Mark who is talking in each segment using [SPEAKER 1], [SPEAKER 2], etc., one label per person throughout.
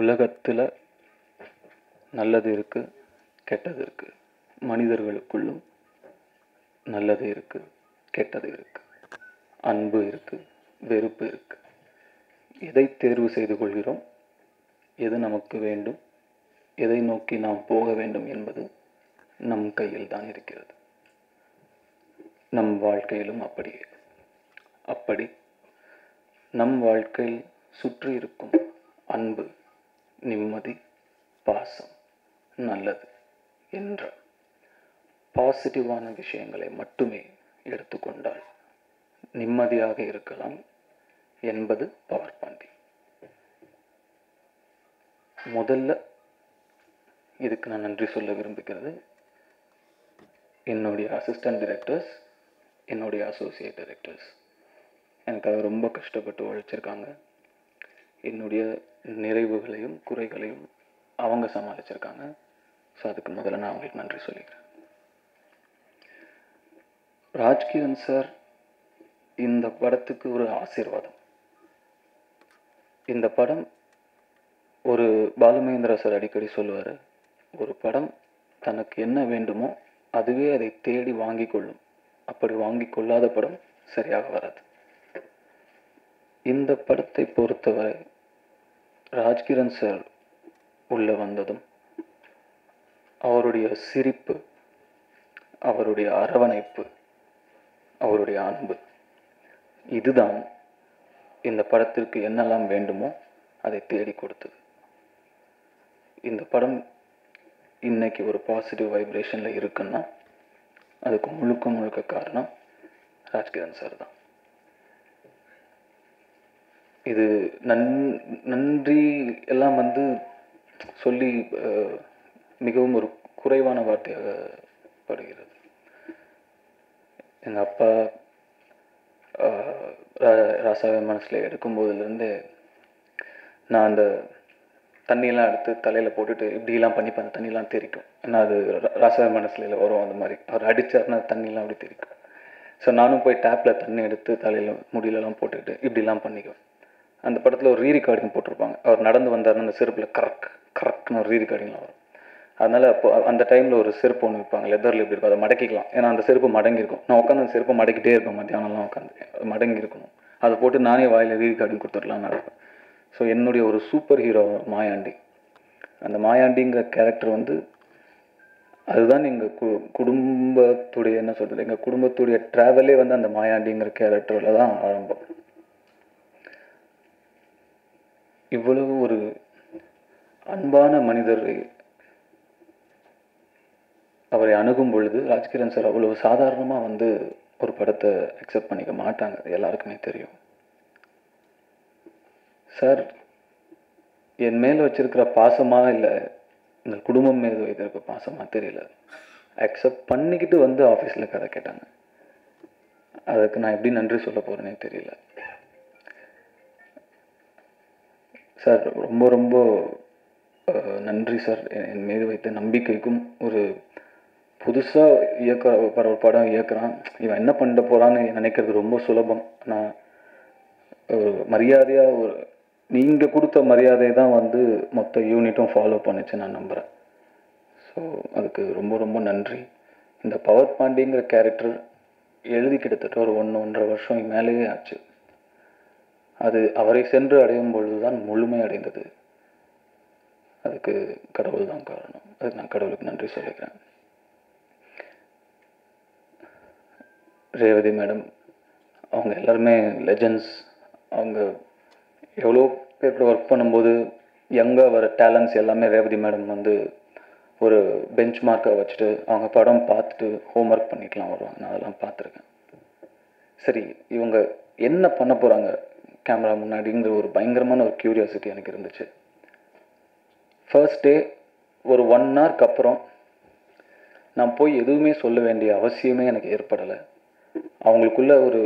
[SPEAKER 1] உலகத்தில் நல்லது இருக்குது கெட்டது இருக்குது மனிதர்களுக்குள்ளும் நல்லது இருக்குது கெட்டது இருக்குது அன்பு இருக்குது வெறுப்பு இருக்குது எதை தேர்வு செய்து கொள்கிறோம்? எது நமக்கு வேண்டும்? எதை நோக்கி நாம் போக வேண்டும் என்பது நம் கையில் தான் இருக்கிறது. நம் வாழ்க்கையிலும் அப்படியே அப்படி நம் வாழ்க்கையில் சுற்றி இருக்கும் அன்பு நிம்மதி பாசம் நல்லது என்ற பாசிட்டிவான விஷயங்களை மட்டுமே எடுத்துக்கொண்டால் நிம்மதியாக இருக்கலாம் என்பது பவர் பாண்டி முதல்ல இதுக்கு நான் நன்றி சொல்ல விரும்புகிறது. என்னுடைய அசிஸ்டன்ட் டிரெக்டர்ஸ் என்னுடைய அசோசியேட் டைரக்டர்ஸ் எனக்காக ரொம்ப கஷ்டப்பட்டு உழைச்சிருக்காங்க. என்னுடைய நிறைவுகளையும் குறைகளையும் அவங்க சமாளிச்சிருக்காங்க. ஸோ அதுக்கு முதல்ல நான் அவங்களுக்கு நன்றி சொல்லிக்கிறேன். ராஜ்கிரண் சார் இந்த படத்துக்கு ஒரு ஆசீர்வாதம். இந்த படம் ஒரு பாலுமகேந்திரா சார் அடிக்கடி சொல்லுவார் ஒரு படம் தனக்கு என்ன வேண்டுமோ அதுவே அதை தேடி வாங்கி கொள்ளும். அப்படி வாங்கி கொள்ளாத படம் சரியாக வராது. இந்த படத்தை பொறுத்தவரை ராஜ்கிரண் சார் உள்ளே வந்ததும் அவருடைய சிரிப்பு அவருடைய அரவணைப்பு அவருடைய அன்பு இதுதான் இந்த படத்திற்கு என்னெல்லாம் வேண்டுமோ அதை தேடி கொடுத்தது. இந்த படம் இன்னைக்கு ஒரு பாசிட்டிவ் வைப்ரேஷனில் இருக்குன்னா அதுக்கு முழுக்க முழுக்க காரணம் ராஜ்கிரண் சார் தான். இது நன் நன்றி எல்லாம் வந்து சொல்லி மிகவும் ஒரு குறைவான வார்த்தையாக படுகிறது. எங்கள் அப்பா ராசாவை ரா- ராசாவே மனசில் எடுக்கும்போதுலேருந்தே நான் அந்த தண்ணியெல்லாம் எடுத்து தலையில் போட்டுட்டு இப்படிலாம் பண்ணிப்பேன் அந்த தண்ணியெலாம் தெரிக்கும் ஏன்னா அது ராசாவை மனசில் வரும் அந்த மாதிரி. அவர் அடித்தார்னா தண்ணியெலாம் அப்படி தெரிக்கும் ஸோ நானும் போய் டேப்பில் தண்ணி எடுத்து தலையில் முடியலலாம் போட்டுட்டு இப்படிலாம் பண்ணிக்குவேன். அந்த படத்தில் ஒரு ரீ ரெக்கார்டிங் போட்டிருப்பாங்க. அவர் நடந்து வந்தார்னு அந்த செருப்பில் கரக் கரெக்ட்னு ஒரு ரீ ரெக்கார்டிங்லாம் வரும். அதனால் அப்போ அந்த டைமில் ஒரு செருப்பு ஒன்று வைப்பாங்க. லெதரில் எப்படி இருக்கும் அதை மடக்கிக்கலாம். ஏன்னா அந்த செருப்பு மடங்கியிருக்கும். நான் உட்காந்து அந்த செருப்பை மடக்கிட்டே இருப்பேன். மத்தியானம்லாம் உட்காந்து அது மடங்கி இருக்கணும் அதை போட்டு நானே வாயில் ரீ ரெக்கார்டிங் கொடுத்துடலாம்னு நடப்பேன் ஸோ என்னுடைய ஒரு சூப்பர் ஹீரோ மாயாண்டி. அந்த மாயாண்டிங்கிற கேரக்டர் வந்து அதுதான் எங்கள் கு குடும்பத்துடைய என்ன சொல்கிறது எங்கள் குடும்பத்துடைய ட்ராவலே வந்து அந்த மாயாண்டிங்கிற கேரக்டரில் தான் ஆரம்பம். இவ்வளவு ஒரு அன்பான மனிதரை அவரை அணுகும் பொழுது ராஜ்கிரண் சார் அவ்வளவு சாதாரணமாக வந்து ஒரு படத்தை அக்செப்ட் பண்ணிக்க மாட்டாங்க. அது எல்லாருக்குமே தெரியும். சார் என் மேல் வச்சிருக்கிற பாசமா இல்லை இந்த குடும்பம் மீது வைத்திருக்க பாசமாக தெரியல. அக்செப்ட் பண்ணிக்கிட்டு வந்து ஆஃபீஸில் கதை கேட்டாங்க. அதுக்கு நான் எப்படி நன்றி சொல்ல போகிறேனே தெரியல. சார் ரொம்ப ரொம்ப நன்றி சார். என் மீது வைத்த நம்பிக்கைக்கும் ஒரு புதுசாக இயக்க வர ஒரு படம் இயக்குறான். இவன் என்ன பண்ண போகிறான்னு நினைக்கிறது ரொம்ப சுலபம். நான் ஒரு மரியாதையாக ஒரு நீங்கள் கொடுத்த மரியாதை தான் வந்து மொத்த யூனிட்டும் ஃபாலோ பண்ணுச்சு நான் நம்புகிறேன் ஸோ அதுக்கு ரொம்ப ரொம்ப நன்றி. இந்த பவர் பாண்டிங்கிற கேரக்டர் எழுதி கிட்டத்தட்ட ஒரு ஒன்று ஒன்றரை வருஷம் மேலேயே ஆச்சு. அது அவரை சென்று அடையும் பொழுதுதான் முழுமை அடைந்தது. அதுக்கு கடவுள் தான் காரணம். அதுக்கு நான் கடவுளுக்கு நன்றி சொல்லிக்கிறேன். ரேவதி மேடம் அவங்க எல்லாருமே லெஜண்ட்ஸ் அவங்க எவ்வளோ பேர் ஒர்க் பண்ணும்போது யங்காக வர டேலண்ட்ஸ் எல்லாமே ரேவதி மேடம் வந்து ஒரு பெஞ்ச் மார்க்கை வச்சுட்டு அவங்க படம் பார்த்துட்டு ஹோம் ஒர்க் பண்ணிட்டுலாம் வருவாங்க. நான் அதெல்லாம் பார்த்துருக்கேன். சரி இவங்க என்ன பண்ண போகிறாங்க கேமரா முன்னாடிங்கிற ஒரு பயங்கரமான ஒரு க்யூரியாசிட்டி எனக்கு இருந்துச்சு. ஃபர்ஸ்ட் டே ஒரு ஒன் ஹவருக்கு அப்புறம் நான் போய் எதுவுமே சொல்ல வேண்டிய அவசியமே எனக்கு ஏற்படலை. அவங்களுக்குள்ள ஒரு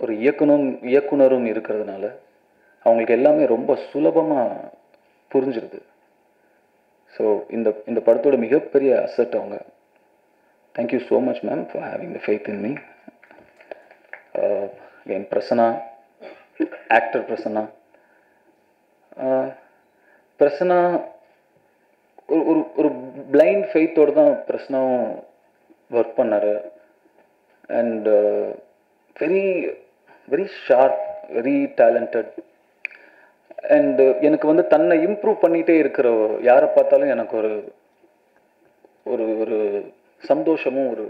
[SPEAKER 1] ஒரு இயக்குனர் இயக்குனரும் இருக்கிறதுனால அவங்களுக்கு எல்லாமே ரொம்ப சுலபமாக புரிஞ்சிருது. ஸோ இந்த இந்த படத்தோட மிகப்பெரிய அசட் அவங்க. Thank you so much ma'am for having the faith in me N Prasanna actor Prasanna. Prasanna Prasanna ஒரு ஒரு ஒரு பிளைண்ட் ஃபெய்த்தோடு தான் பிரசனாவும் ஒர்க் பண்ணார். And very very sharp very talented and எனக்கு வந்து தன்னை இம்ப்ரூவ் பண்ணிகிட்டே இருக்கிற யாரை பார்த்தாலும் எனக்கு ஒரு ஒரு ஒரு சந்தோஷமும் ஒரு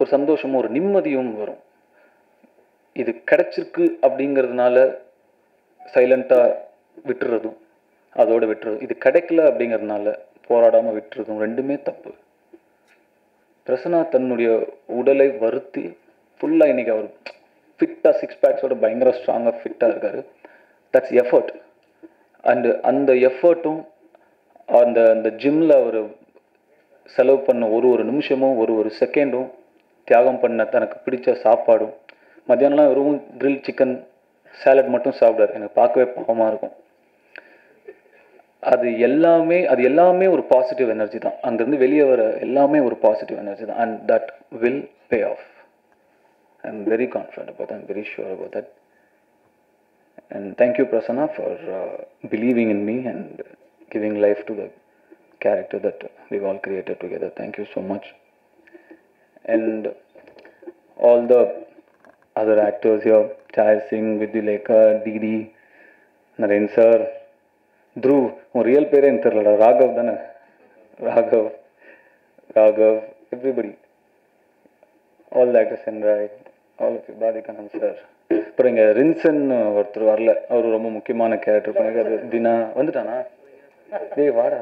[SPEAKER 1] ஒரு சந்தோஷமும் ஒரு நிம்மதியும் வரும். இது கிடைச்சிருக்கு அப்படிங்கிறதுனால சைலண்ட்டாக விட்டுறதும் அதோட விட்டுறதும். இது கிடைக்கல அப்படிங்கிறதுனால போராடாமல் விட்டுறதும் ரெண்டுமே தப்பு. பிரசனா தன்னுடைய உடலை வருத்தி ஃபுல்லாக இன்னைக்கு அவர் ஃபிட்டாக சிக்ஸ் பேக்ஸோட பயங்கர ஸ்ட்ராங்காக ஃபிட்டாக இருக்கார். தட்ஸ் எஃபர்ட் அண்டு அந்த எஃபர்ட்டும் அந்த அந்த ஜிம்மில் அவர் செலவு பண்ண ஒரு ஒரு நிமிஷமும் ஒரு ஒரு செகண்டும் தியாகம் பண்ண தனக்கு பிடிச்ச சாப்பாடும் மத்தியானம்லாம் வெறும் கிரில் சிக்கன் சாலட் மட்டும் சாப்பிடாரு. எனக்கு பார்க்கவே பாவமாக இருக்கும். அது எல்லாமே அது எல்லாமே ஒரு பாசிட்டிவ் எனர்ஜி தான். அங்கேருந்து வெளியே வர எல்லாமே ஒரு பாசிட்டிவ் எனர்ஜி தான். And that will pay off I am very confident about I'm very sure about that and thank you Prasanna for believing in me and giving life to the character that we all created together thank you so much and all the other actors here, Chai Singh, Vidyulekha, Didi, Naren sir, Dhruv, உன் real பேரே எனக்கு தெரியலடா ராகவ் தானே? Raghav Raghav everybody all actors and Roy all of Pathikannan sir அப்புறம் இங்கே ரின்சன் ஒருத்தர் வரல அவர் ரொம்ப முக்கியமான கேரக்டர் பண்ணிருக்காரு தினா வந்துட்டானா? டேய் வாடா.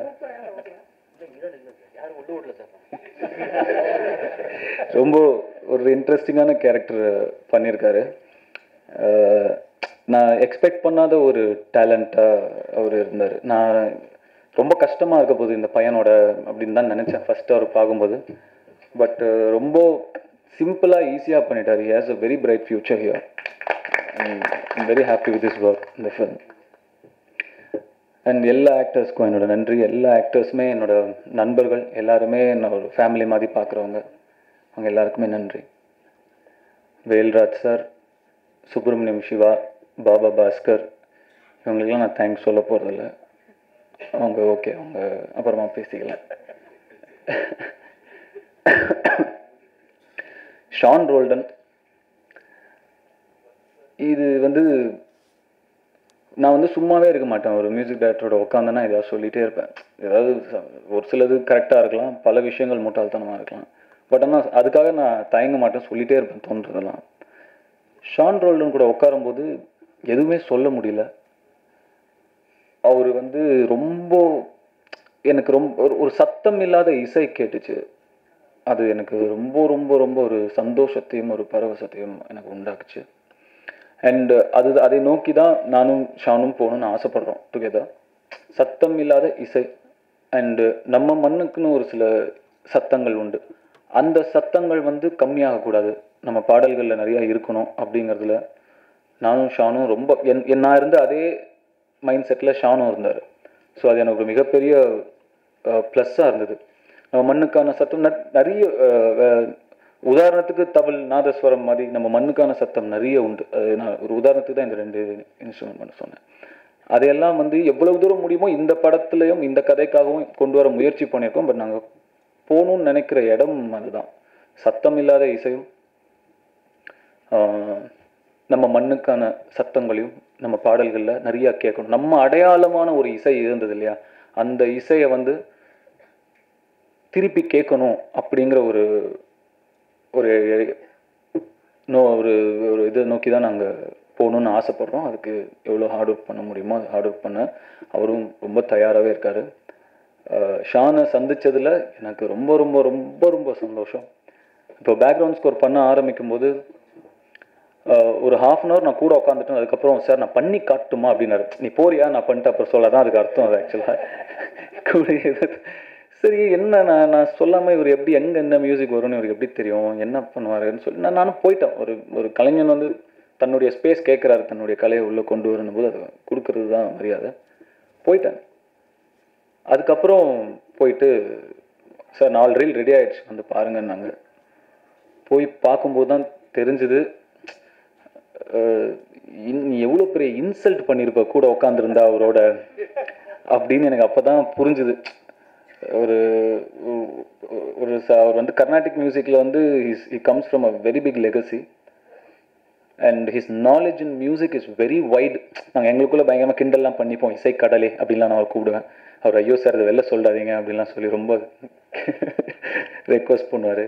[SPEAKER 1] ரொம்ப ஒரு இன்ட்ரெஸ்டிங்கான கேரக்டர் பண்ணியிருக்காரு நான் எக்ஸ்பெக்ட் பண்ணாத ஒரு டேலண்ட்டாக அவர் இருந்தார். நான் ரொம்ப கஷ்டமாக இருக்க போகுது இந்த பையனோட அப்படின்னு தான் நினச்சேன் ஃபஸ்ட்டு அவர் பார்க்கும்போது. பட் ரொம்ப சிம்பிளாக ஈஸியாக பண்ணிட்டார். He has a very bright future here I'm very happy with this work இந்த ஃபிலிம் அண்ட் எல்லா ஆக்டர்ஸ்க்கும் என்னோட நன்றி. எல்லா ஆக்டர்ஸுமே என்னோட நண்பர்கள் எல்லாருமே என்னோட ஃபேமிலி மாதிரி பார்க்குறவங்க. அவங்க எல்லாருக்குமே நன்றி. வேல்ராஜ் சார் சுப்பிரமணியம் சிவா பாபா பாஸ்கர் இவங்களுக்கெல்லாம் நான் தேங்க்ஸ் சொல்ல போகிறதில்ல அவங்க ஓகே அவங்க அப்புறமா பேசிக்கலாம். ஷான் ரோல்டன் இது வந்து நான் வந்து சும்மாவே இருக்க மாட்டேன். ஒரு மியூசிக் டைரக்டரோட உட்காந்தேன்னா எதாவது சொல்லிகிட்டே இருப்பேன். ஏதாவது ஒரு சிலது கரெக்டாக இருக்கலாம். பல விஷயங்கள் முட்டாள்தனமாக இருக்கலாம். பட் ஆனால் அதுக்காக நான் தயங்க மாட்டேன் சொல்லிகிட்டே இருப்பேன் தோன்றதெல்லாம். ஷான் ரோல்டன் கூட உட்காரும்போது எதுவுமே சொல்ல முடியல. அவர் வந்து ரொம்ப எனக்கு ரொம்ப ஒரு ஒரு சத்தம் இல்லாத இசை கேட்டுச்சு. அது எனக்கு ரொம்ப ரொம்ப ரொம்ப ஒரு சந்தோஷத்தையும் ஒரு பரவசத்தையும் எனக்கு உண்டாக்குச்சு. அண்ட் அது அதை நோக்கி தான் நானும் ஷானும் போகணும்னு ஆசைப்படுறோம் டுகெதர் சத்தம் இல்லாத இசை. அண்டு நம்ம மண்ணுக்குன்னு ஒரு சில சத்தங்கள் உண்டு. அந்த சத்தங்கள் வந்து கம்மியாகக்கூடாது. நம்ம பாடல்களில் நிறையா இருக்கணும் அப்படிங்கிறதுல நானும் ஷானும் ரொம்ப என் நான் இருந்த அதே மைண்ட் செட்டில் ஷானும் இருந்தார். ஸோ அது எனக்கு ஒரு மிகப்பெரிய ப்ளஸ்ஸாக இருந்தது. நம்ம மண்ணுக்கான சத்தம் நிறைய உதாரணத்துக்கு தவில் நாதஸ்வரம் மாதிரி நம்ம மண்ணுக்கான சத்தம் நிறைய உண்டு. அது நான் ஒரு உதாரணத்துக்கு தான் இந்த ரெண்டு இன்ஸ்ட்ருமெண்ட் பண்ண சொன்னேன். அதையெல்லாம் வந்து எவ்வளவு தூரம் முடியுமோ இந்த படத்துலையும் இந்த கதைக்காகவும் கொண்டு வர முயற்சி பண்ணியிருக்கோம். பட் நாங்கள் போகணும்னு நினைக்கிற இடம் அதுதான். சத்தம் இல்லாத இசையும் நம்ம மண்ணுக்கான சத்தங்களையும் நம்ம பாடல்களில் நிறையா கேட்கணும். நம்ம அடையாளமான ஒரு இசை இருந்தது இல்லையா? அந்த இசையை வந்து திருப்பி கேட்கணும் அப்படிங்கிற ஒரு ஒரு நோ ஒரு ஒரு இதை நோக்கி தான் நாங்கள் போகணுன்னு ஆசைப்பட்றோம். அதுக்கு எவ்வளோ ஹார்ட் ஒர்க் பண்ண முடியுமோ அது ஹார்ட் ஒர்க் பண்ண அவரும் ரொம்ப தயாராகவே இருக்கார். ஷானை சந்தித்ததில் எனக்கு ரொம்ப ரொம்ப ரொம்ப ரொம்ப சந்தோஷம். இப்போ பேக்ரவுண்ட் ஸ்கோர் பண்ண ஆரம்பிக்கும் போது ஒரு ஹாஃப் அன் ஹவர் நான் கூட உட்காந்துட்டேன் அதுக்கப்புறம் சார் நான் பண்ணி காட்டுமா? அப்படின்னாரு. நீ போறியா? நான் பண்ணிட்டு அப்புறம் சொல்ல தான் அதுக்கு அர்த்தம் அது ஆக்சுவலாக சரி என்ன நான் நான் சொல்லாமல் இவர் எப்படி எங்கே என்ன மியூசிக் வரும்னு இவருக்கு எப்படி தெரியும்? என்ன பண்ணுவாருன்னு சொல்லி நான் நானும் போயிட்டேன். ஒரு ஒரு கலைஞன் வந்து தன்னுடைய ஸ்பேஸ் கேட்குறாரு தன்னுடைய கலையை உள்ளே கொண்டு வரணும் போது அதை கொடுக்கறது தான் மரியாதை. போயிட்டேன். அதுக்கப்புறம் போயிட்டு சார் நாலு ரீல் ரெடி ஆகிடுச்சு வந்து பாருங்கன்னாங்க போய் பார்க்கும்போது தான் தெரிஞ்சுது. இன்- நீ எவ்வளோ பெரிய இன்சல்ட் பண்ணியிருப்ப கூட உட்காந்துருந்தா அவரோட அப்படின்னு எனக்கு அப்போ தான் புரிஞ்சுது. ஒரு ஒரு அவர் வந்து கர்நாடிக் மியூசிக்கில் வந்து is he comes from a very big legacy and his knowledge in music is very wide நாங்கள் எங்களுக்குள்ளே பயங்கரமாக கிண்டல்லாம் பண்ணிப்போம் இசை கடலே அப்படின்லாம் நான் அவர் கூப்பிடுவேன். அவர் ஐயோ சார் அதை வெளில சொல்லாதீங்க அப்படின்லாம் சொல்லி ரொம்ப ரெக்வஸ்ட் பண்ணுவார்.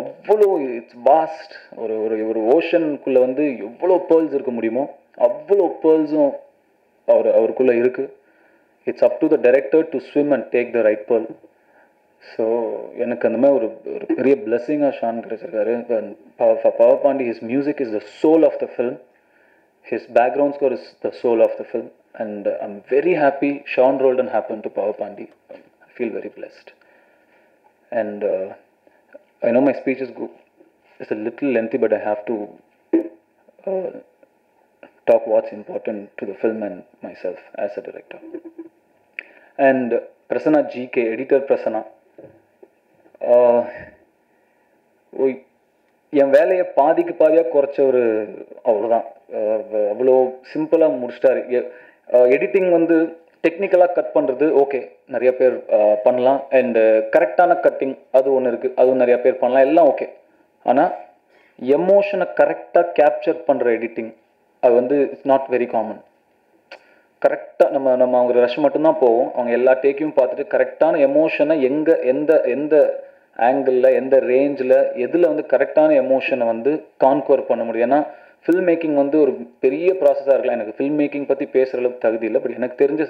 [SPEAKER 1] அவ்வளோ இட்ஸ் பாஸ்ட் ஒரு ஒரு ஒரு ஓஷனுக்குள்ளே வந்து எவ்வளோ பேர்ல்ஸ் இருக்க முடியுமோ அவ்வளோ பேர்ல்ஸும் அவர் அவருக்குள்ளே இருக்குது it's up to the director to swim and take the right pearl so எனக்கு அந்த மாதிரி ஒரு ஒரு பெரிய பிளெஸ்ஸிங்காக Sean கிடச்சிருக்காரு. Power Paandi his music is the soul of the film his background score is the soul of the film and I am very happy Sean Roldan happen to Power Paandi I feel very blessed and I know my speech is it's a little lengthy but I have to uh, talk what's important to the film and myself as a director. And Prasanna GK, editor Prasanna. Uh, ஓய், என் வேலையை பாதிக்கு பாதியாக குறைச்ச ஒரு அவ்வளோதான் அவ்வளோ சிம்பிளாக முடிச்சிட்டாரு எடிட்டிங் வந்து டெக்னிக்கலாக கட் பண்ணுறது ஓகே நிறைய பேர் பண்ணலாம். அண்டு கரெக்டான கட்டிங் அது ஒன்று இருக்குது அதுவும் நிறைய பேர் பண்ணலாம். எல்லாம் ஓகே ஆனால் எமோஷனை கரெக்டாக கேப்சர் பண்ணுற எடிட்டிங் அது வந்து இட்ஸ் நாட் வெரி காமன் கரெக்டாக நம்ம நம்ம அவங்க ரஷ் மட்டும்தான் போவோம். அவங்க எல்லா டேக்கையும் பார்த்துட்டு கரெக்டான எமோஷனை எங்கே எந்த எந்த ஆங்கிளில் எந்த ரேஞ்சில் எதில் வந்து கரெக்டான எமோஷனை வந்து கான்கோர் பண்ண முடியும். ஏன்னா ஃபில்ம் மேக்கிங் வந்து ஒரு பெரிய ப்ராசஸாக இருக்கலாம். எனக்கு ஃபில்ம் மேக்கிங் பற்றி பேசுகிற அளவுக்கு தகுதி இல்லை பட் எனக்கு தெரிஞ்ச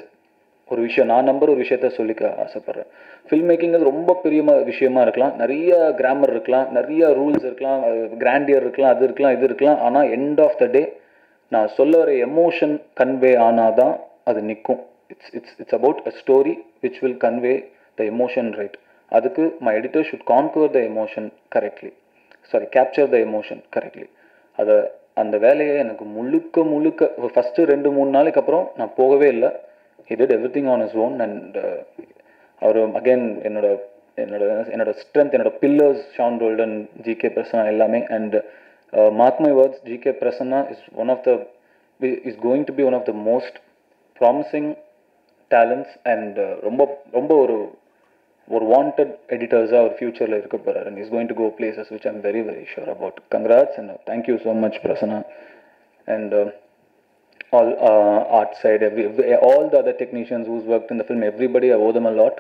[SPEAKER 1] ஒரு விஷயம் நான் நம்பர் ஒரு விஷயத்த சொல்லிக்க ஆசைப்பட்றேன். ஃபில்ம் மேக்கிங்கிறது ரொம்ப பெரிய விஷயமா இருக்கலாம். நிறைய கிராமர் இருக்கலாம் நிறைய ரூல்ஸ் இருக்கலாம் கிராண்டியர் இருக்கலாம் அது இருக்கலாம் இது இருக்கலாம். ஆனால் எண்ட் ஆஃப் த டே நான் சொல்ல வர எமோஷன் கன்வே ஆனால் தான் அது நிற்கும் it's it's it's about a story which will convey the emotion right அதுக்கு my editor should conquer the emotion correctly sorry capture the emotion correctly அதை அந்த வேலையை எனக்கு முழுக்க முழுக்க ஃபஸ்ட்டு ரெண்டு மூணு நாளைக்கு அப்புறம் நான் போகவே இல்லை. He everything on his own and our again என்னோட என்னோட என்னோட ஸ்ட்ரென்த் என்னோட பில்லர்ஸ் ஷான் ரோல்டன் ஜிகே பிரசன்னா எல்லாமே and mark my words GK Prasanna is one of the is going to be one of the most promising talents and ரொம்ப ரொம்ப ஒரு ஒரு wanted எடிட்டர்ஸாக ஒரு ஃபியூச்சரில் இருக்க போகிறார் and is going to go places which I'm very very sure about congrats and thank you so much Prasanna and all uh, art side, every, every- all the other technicians who's worked in the film, everybody, I owe them a lot.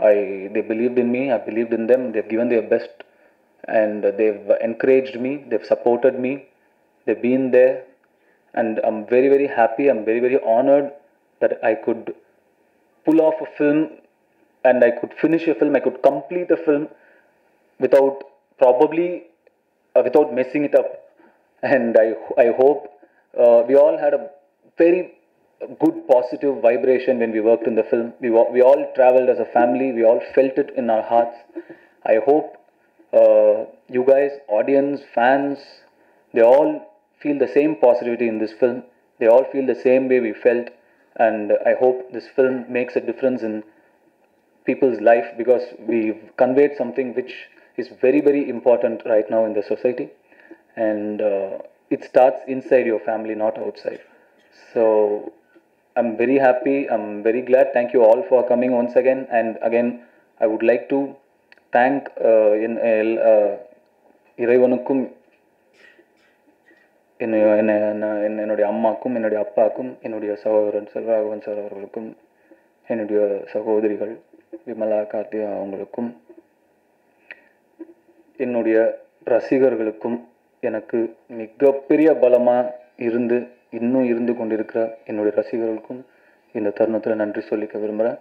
[SPEAKER 1] I they believed in me, I believed in them. They've given their best, and they've encouraged me. They've supported me. They've been there, and I'm very very happy. I'm very very honored that I could pull off a film, and I could finish a film. I could complete a film without probably uh, without messing it up. And i i hope uh, we all had a very good positive vibration when we worked in the film. We, we all traveled as a family. We all felt it in our hearts. I hope uh, you guys audience fans they all feel the same positivity in this film. They all feel the same way we felt. And i hope this film makes a difference in people's life because we've conveyed something which is very very important right now in the society and uh, it starts inside your family not outside so i'm very happy i'm very glad thank you all for coming once again and again i would like to thank uh, in, uh, இறைவனுக்கும் என்னை என்னை நான் என்ன- என்னுடைய அம்மாக்கும் என்னுடைய அப்பாக்கும் என்னுடைய சகோதரன் செல்வராகவன் சார் அவர்களுக்கும் என்னுடைய சகோதரிகள் விமலா கார்த்திகா அவங்களுக்கும் என்னுடைய ரசிகர்களுக்கும் எனக்கு மிகப்பெரிய பலமாக இருந்து இன்னும் இருந்து கொண்டிருக்கிற என்னுடைய ரசிகர்களுக்கும் இந்த தருணத்தில் நன்றி சொல்லிக்க விரும்புகிறேன்